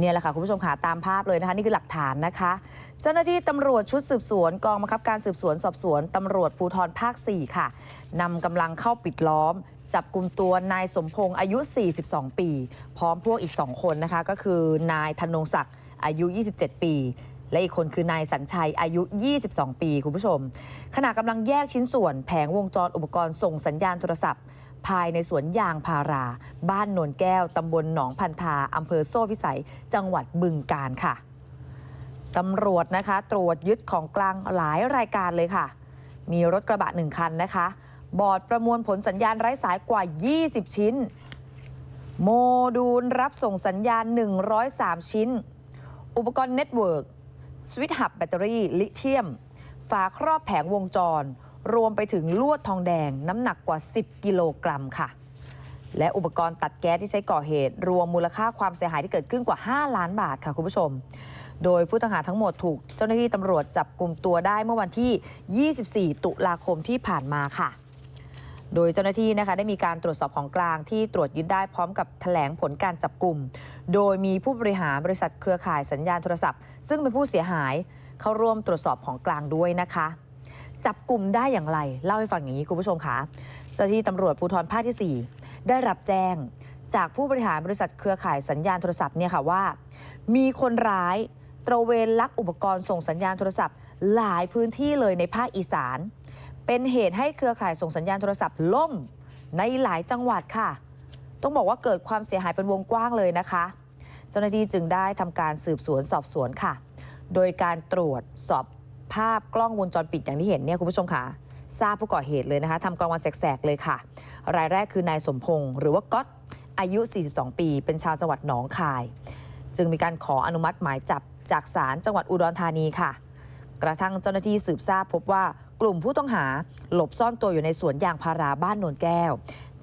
เนี่ยแหละค่ะคุณผู้ชมค่ะตามภาพเลยนะคะ นี่คือหลักฐานนะคะ เจ้าหน้าที่ตำรวจชุดสืบสวน กองบังคับการสืบสวนสอบสวนตำรวจภูธรภาค 4 ค่ะนำกำลังเข้าปิดล้อม จับกลุ่มตัวนายสมพงศ์อายุ 42 ปี พร้อมพวกอีก 2 คนนะคะ ก็คือนายธนงศักดิ์อายุ 27 ปี และอีกคนคือนายสัญชัยอายุ 22 ปี คุณผู้ชม ขณะกำลังแยกชิ้นส่วนแผงวงจรอุปกรณ์ส่งสัญญาณโทรศัพท์ ภายในสวนยางพารา บ้านโนนแก้วตำบลหนองพันธาอำเภอโซ่พิสัย จังหวัดบึงกาฬค่ะตำรวจนะคะ ตรวจยึดของกลางหลายรายการเลยค่ะ มีรถกระบะหนึ่งคันนะคะ บอร์ดประมวลผลสัญญาณไร้สายกว่า 20 ชิ้น โมดูลรับส่งสัญญาณ 103 ชิ้น อุปกรณ์เน็ตเวิร์ก สวิตช์หับแบตเตอรี่ลิเธียม ฝาครอบแผงวงจร รวมไปถึงลวดทองแดงน้ำหนักกว่า 10 กิโลกรัมค่ะ และอุปกรณ์ตัดแก๊สที่ใช้ก่อเหตุ รวมมูลค่าความเสียหายที่เกิดขึ้นกว่า 5 ล้านบาทค่ะคุณผู้ชม โดยผู้ต้องหาทั้งหมดถูกเจ้าหน้าที่ตำรวจจับกลุ่มตัวได้เมื่อวันที่ 24 ตุลาคมที่ผ่านมาค่ะ โดยเจ้าหน้าที่นะคะได้มีการตรวจสอบของกลางที่ตรวจยึดได้พร้อมกับแถลงผลการจับกลุ่ม โดยมีผู้บริหารบริษัทเครือข่ายสัญญาณโทรศัพท์ ซึ่งเป็นผู้เสียหายเข้าร่วมตรวจสอบของกลางด้วยนะคะ จับกลุ่มได้อย่างไร เล่าให้ฟังอย่างนี้คุณผู้ชมคะเจ้าหน้าที่ตำรวจภูธรภาคที่ 4 ได้รับแจ้งจากผู้บริหารบริษัทเครือข่ายสัญญาณโทรศัพท์เนี่ยค่ะว่า มีคนร้ายตระเวนลักอุปกรณ์ส่งสัญญาณโทรศัพท์ หลายพื้นที่เลยในภาคอีสาน เป็นเหตุให้เครือข่ายส่งสัญญาณโทรศัพท์ล่มในหลายจังหวัดค่ะ ต้องบอกว่าเกิดความเสียหายเป็นวงกว้างเลยนะคะ เจ้าหน้าที่จึงได้ทำการสืบสวนสอบสวนค่ะ โดยการตรวจสอบภาพกล้องวงจรปิดอย่างที่เห็นเนี่ยคุณผู้ชมค่ะทราบผู้ก่อเหตุเลยนะคะทำกลางวันแสกๆเลยค่ะ รายแรกคือนายสมพงศ์หรือว่าก๊อตอายุ 42 ปี เป็นชาวจังหวัดหนองคาย จึงมีการขออนุมัติหมายจับจากศาลจังหวัดอุดรธานีค่ะ กระทั่งเจ้าหน้าที่สืบทราบพบว่า กลุ่มผู้ต้องหาหลบซ่อนตัวอยู่ในสวนยางพาราบ้านโนนแก้ว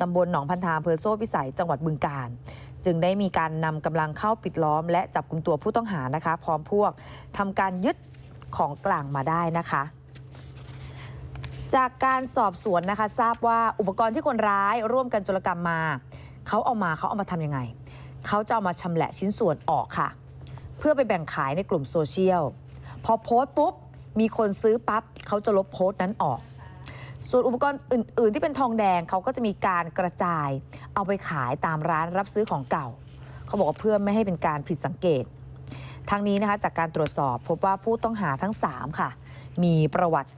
ตำบลหนองพันธาอำเภอโซ่พิสัยจังหวัดบึงกาฬจึงได้มีการนำกำลังเข้าปิดล้อม และจับกลุ่มตัวผู้ต้องหานะคะ พร้อมพวกทำการยึดของกลางมาได้นะคะ จากการสอบสวนนะคะทราบว่าอุปกรณ์ที่คนร้ายร่วมกันโจรกรรมมาเขาเอามาเขาเอามาทำยังไงเขาจะเอามาชำแหละชิ้นส่วนออกค่ะ เพื่อไปแบ่งขายในกลุ่มโซเชียลพอโพสต์ปุ๊บ มีคนซื้อปั๊บเขาจะลบโพสต์นั้นออก ส่วนอุปกรณ์อื่น ๆ ที่เป็นทองแดงเขาก็จะมีการกระจาย เอาไปขายตามร้านรับซื้อของเก่า เขาบอกว่าเพื่อไม่ให้เป็นการผิดสังเกตทางนี้นะคะจากการตรวจสอบพบว่าผู้ต้องหาทั้ง 3 ค่ะ มีประวัติ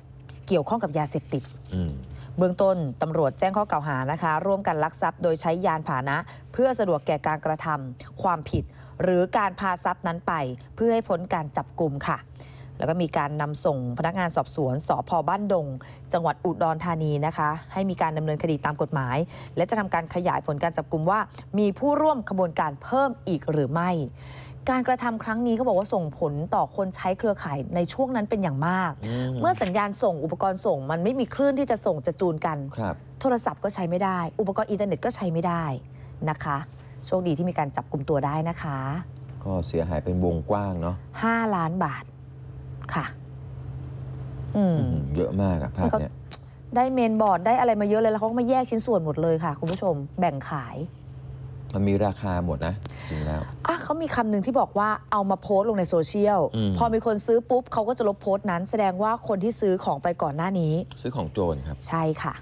เกี่ยวข้องกับยาเสพติดอืมเบื้องต้นตำรวจแจ้งข้อกล่าวหานะคะ ร่วมกันลักทรัพย์โดยใช้ยานพาหนะ เพื่อสะดวกแก่การกระทำความผิด หรือการพาทรัพย์นั้นไป เพื่อให้พ้นการจับกลุ่มค่ะ แล้วก็มีการนำส่งพนักงานสอบสวนสพบ้านดง จังหวัดอุดรธานีนะคะ ให้มีการดำเนินคดีตามกฎหมาย และจะทำการขยายผลการจับกลุ่มว่า มีผู้ร่วมขบวนการเพิ่มอีกหรือไม่ การกระทำครั้งนี้เขาบอกว่าส่งผลต่อคนใช้เครือข่ายในช่วงนั้นเป็นอย่างมากอืมเมื่อสัญญาณส่งอุปกรณ์ส่ง มันไม่มีคลื่นที่จะส่งจะจูนกันครับโทรศัพท์ก็ใช้ไม่ได้ อุปกรณ์อินเทอร์เน็ตก็ใช้ไม่ได้นะคะ โชคดีที่มีการจับกลุ่มตัวได้นะคะ ก็เสียหายเป็นวงกว้างเนาะ5ล้านบาท ค่ะอืมอืมเยอะมากอะภาพเนี้ยได้เมนบอร์ดได้อะไรมาเยอะเลยแล้วเขาก็มาแยกชิ้นส่วนหมดเลยค่ะ คุณผู้ชมแบ่งขาย มันมีราคาหมดนะจริงแล้วอะเขามีคำหนึ่งที่บอกว่าเอามาโพสต์ลงในโซเชียลอืมพอมีคนซื้อปุ๊บเขาก็จะลบโพสต์นั้น แสดงว่าคนที่ซื้อของไปก่อนหน้านี้ ซื้อของโจรครับ ใช่ค่ะ